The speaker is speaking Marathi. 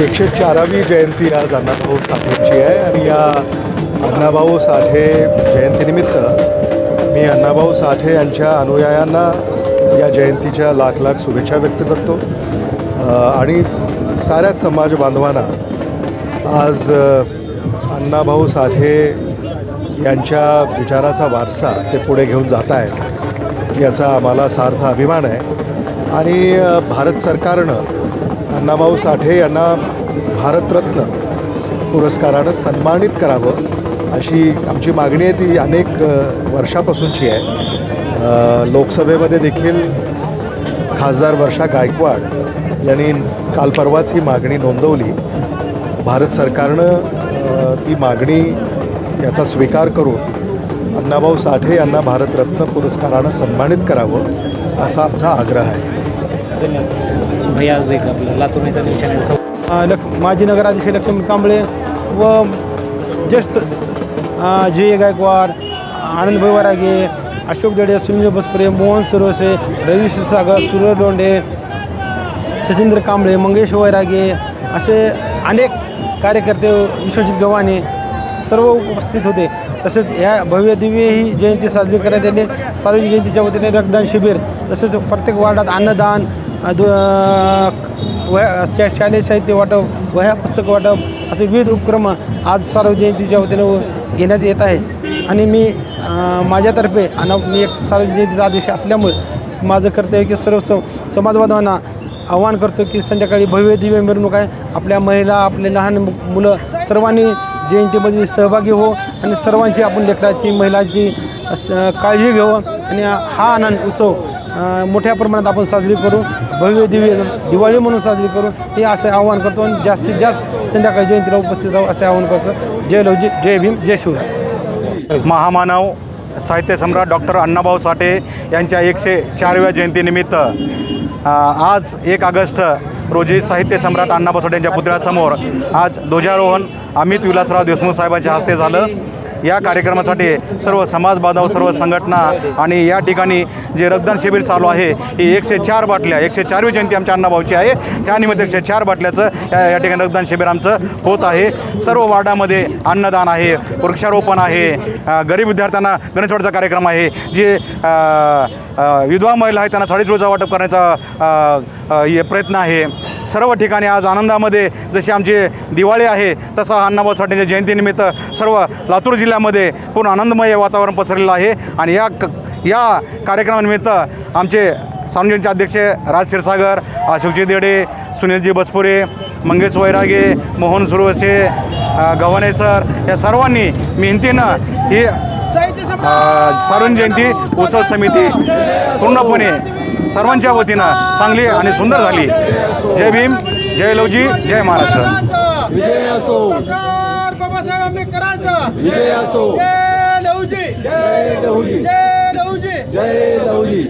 एकशे चारावी जयंती आज अण्णाभाऊ साठेंची आहे आणि या अण्णाभाऊ साठे जयंतीनिमित्त मी अण्णाभाऊ साठे यांच्या अनुयायांना या जयंतीच्या लाख लाख शुभेच्छा व्यक्त करतो. आणि साऱ्याच समाज बांधवांना आज अण्णाभाऊ साठे यांच्या विचाराचा वारसा ते पुढे घेऊन जात आहेत याचा आम्हाला सार्थ अभिमान आहे. आणि भारत सरकारनं अण्णाभाऊ साठे यांना भारतरत्न पुरस्कारानं सन्मानित करावं अशी आमची मागणी आहे. ती अनेक वर्षापासूनची आहे. लोकसभेमध्ये देखील खासदार वर्षा गायकवाड यांनी काल परवाच ही मागणी नोंदवली. भारत सरकारनं ती मागणी याचा स्वीकार करून अण्णाभाऊ साठे यांना भारतरत्न पुरस्कारानं सन्मानित करावं असा आमचा आग्रह आहे. भैया एक आपलं लातूर नेता न्यूज चॅनलचा लक्ष माजी नगराध्यक्ष लक्ष्मण कांबळे व ज्येष्ठ जय गायकवाड आनंद भैवरागे अशोक दडे सुनील बसपरे मोहन सुरवसे रवी सागर सुरज डोंडे सचिंद्र कांबळे मंगेश वैरागे असे अनेक कार्यकर्ते विश्वजित गव्हाणे सर्व उपस्थित होते. तसेच या भव्य दिव्य ही जयंती साजरी करण्यात आली सार्वजनिक जयंतीच्या वतीने रक्तदान शिबिर तसेच प्रत्येक वार्डात अन्नदान दु- वया शालेय साहित्य वाटप वह्या पुस्तक वाटप असे विविध उपक्रम आज सार्व जयंतीच्या वतीने घेण्यात येत आहे आणि मी माझ्यातर्फे आणि मी एक सार्व जयंतीचा आदेश असल्यामुळे माझं कर्तव्य की सर्व स समाजबांधवांना आवाहन करतो की संध्याकाळी भव्य दिव्य मिरवणूक आहे. आपल्या महिला आपले लहान मु- मुलं सर्वांनी जयंतीमध्ये सहभागी हो आणि सर्वांची आपण लेकराची महिलांची काळजी घेऊ आणि हा आनंद उत्सव मोठ्या प्रमाणात आपण साजरी करू भव्य दिव्य दिवाळी म्हणून साजरी करू हे असे आवाहन करतो आणि जास्तीत जास्त संध्याकाळी जयंतीला उपस्थित राहू असे आवाहन करतो. जय लव जय भीम जय शिवराय. महामानव साहित्य सम्राट डॉक्टर अण्णाभाऊ साठे यांच्या एकशे चारव्या जयंतीनिमित्त आज एक ऑगस्ट रोजी साहित्य सम्राट अण्णाभाऊ साठे यांच्या पुतळ्यासमोर आज ध्वजारोहण अमित विलासराव देशमुख साहेबांच्या हस्ते झालं. या कार्यक्रमासाठी सर्व समाज बांधव सर्व संघटना आणि या ठिकाणी जे रक्तदान शिबिर चालू आहे ही एकशे चार बाटल्या एकशे चारवी जयंती आमच्या अण्णाभाऊची आहे. त्यानिमित्त एकशे चार बाटल्याचं या या ठिकाणी रक्तदान शिबिर आमचं होत आहे. सर्व वार्डामध्ये अन्नदान आहे वृक्षारोपण आहे. गरीब विद्यार्थ्यांना गणेशवाडीचा कार्यक्रम आहे. जे विधवा महिला आहे त्यांना साडेचोळीचा वाटप करण्याचा प्रयत्न आहे. सर्व ठिकाणी आज आनंदामध्ये जशी आमची दिवाळी आहे तसा अण्णाभाऊ साठेंच्या जयंतीनिमित्त सर्व लातूर जिल्ह्यामध्ये पूर्ण आनंदमय वातावरण पसरलेलं आहे. आणि या क या कार्यक्रमानिमित्त आमचे सार्वजनिकचे अध्यक्ष राज क्षीरसागर अशोकजी देडे सुनीलजी बसपुरे मंगेश वैरागे मोहन सुरवसे गव्हाणे सर या सर्वांनी मेहनतीनं ही अ, जयंती उत्सव समिती पूर्णपणे सर्वांच्या वतीनं चांगली आणि सुंदर झाली. जय भीम जय लवजी जय महाराष्ट्र. विजय असो. बाबासाहेब आंबेडकरांचा विजय असो. जय लहुजी जय लहुजी जय लहुजी जय लहुजी